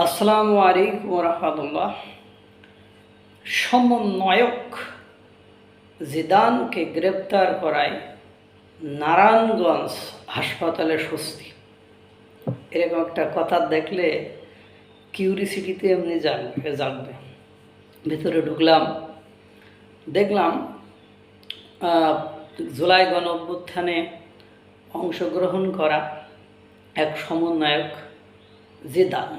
আসসালামু আলাইকুম রহমতুল্লাহ। সমন্বয়ক জিদানকে গ্রেপ্তার করায় নারায়ণগঞ্জ হাসপাতালে স্বস্তি। এরকম একটা কথা দেখলে কিউরিসিটিতে এমনি জাগবে জাগবে। ভেতরে ঢুকলাম, দেখলাম জুলাই গণ অভ্যুত্থানে অংশগ্রহণ করা এক সমন্বয়ক জিদান।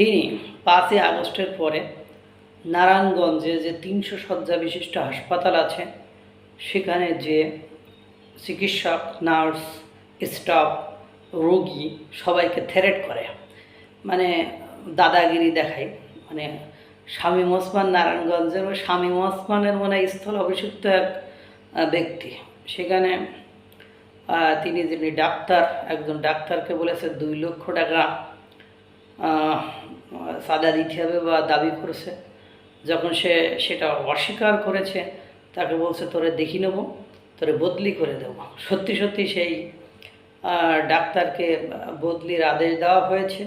তিনি পাঁচই আগস্টের পরে নারায়ণগঞ্জে যে তিনশো শয্যা বিশিষ্ট হাসপাতাল আছে, সেখানে যে চিকিৎসক, নার্স, স্টাফ, রোগী সবাইকে থেরেট করে। মানে দাদাগিরি দেখায়। মানে স্বামী ওসমান নারায়ণগঞ্জের ওই শামীম ওসমানের মনে স্থল অভিষিক্ত এক ব্যক্তি। সেখানে তিনি যিনি ডাক্তার, একজন ডাক্তারকে বলেছে দুই লক্ষ টাকা সাদা দিতে হবে বা দাবি করেছে। যখন সে সেটা অস্বীকার করেছে, তাকে বলছে, তোরে দেখি নেব, তোরে বদলি করে দেব। সত্যি সত্যি সেই ডাক্তারকে বদলির আদেশ দেওয়া হয়েছে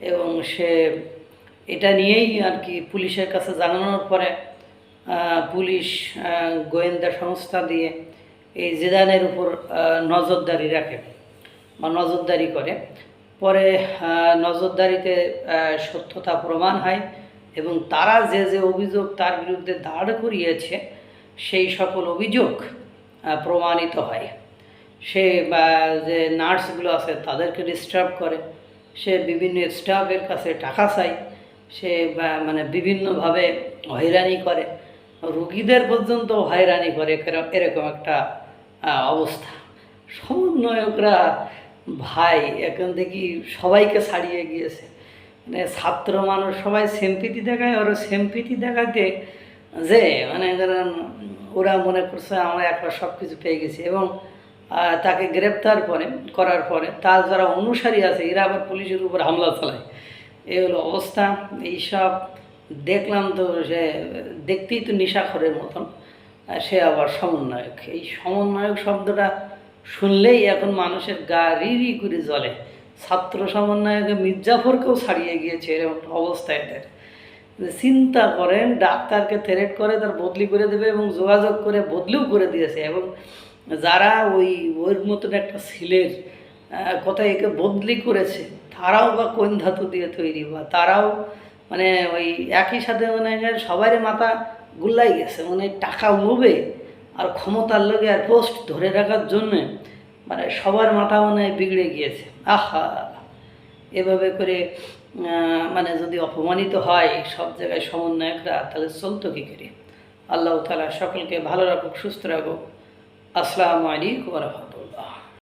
এবং সে এটা নিয়েই আর কি পুলিশের কাছে জানানোর পরে পুলিশ গোয়েন্দা সংস্থা দিয়ে এই জেদানের উপর নজরদারি রাখে বা নজরদারি করে। পরে নজরদারিতে সত্যতা প্রমাণ হয় এবং তারা যে যে অভিযোগ তার বিরুদ্ধে দাঁড় করিয়েছে, সেই সকল অভিযোগ প্রমাণিত হয়। সে যে নার্সগুলো আছে তাদেরকে ডিস্টার্ব করে। সে বিভিন্ন স্টাফের কাছে টাকা চায়। সে মানে বিভিন্নভাবে হয়রানি করে। রুগীদের পর্যন্ত হয়রানি করে, এরকম- একটা অবস্থা। সমন্বয়করা ভাই, এখন দেখি সবাইকে ছাড়িয়ে গিয়েছে। মানে ছাত্র মানুষ সবাই সেম্পিতি দেখায় ওরা সেম্পিতি দেখাতে যে মানে ধরেন ওরা মনে করছে আমরা একবার সব কিছু পেয়ে গেছি এবং তাকে গ্রেপ্তার করে, করার পরে তার যারা অনুসারী আছে, এরা আবার পুলিশের উপর হামলা চালায়। এই হলো অবস্থা। এইসব দেখলাম তো সে দেখতেই তো নিশাখরের মতন। সে আবার সমন্বয়ক। এই সমন্বয়ক শব্দটা শুনলেই এখন মানুষের গা রি রি করে জ্বলে। ছাত্র সমন্বয়কে মির্জাফরকেও ছাড়িয়ে গিয়েছে এরকম অবস্থা এদের। চিন্তা করেন ডাক্তারকে থেরেট করে তার বদলি করে দেবে এবং যোগাযোগ করে বদলিও করে দিয়েছে এবং যারা ওই ওর মতন একটা আহ, কথা একে বদলি করেছে তারাও বা কোন ধাতু দিয়ে তৈরি বা তারাও মানে ওই একই সাথে মানে সবাই মাথা গুল্লাই গেছে মানে টাকা লোভে। আর ক্ষমতার লোকে আর পোস্ট ধরে রাখার জন্যে মানে সবার মাথা মানে বিগড়ে গিয়েছে। আহা! এভাবে করে মানে যদি অপমানিত হয় সব জায়গায় সমন্বয়করা, তাহলে চলতো কী করে? আল্লাহ তালা সকলকে ভালো রাখুক, সুস্থ রাখুক। আসসালামু আলাইকুম রহমতুল্লাহ।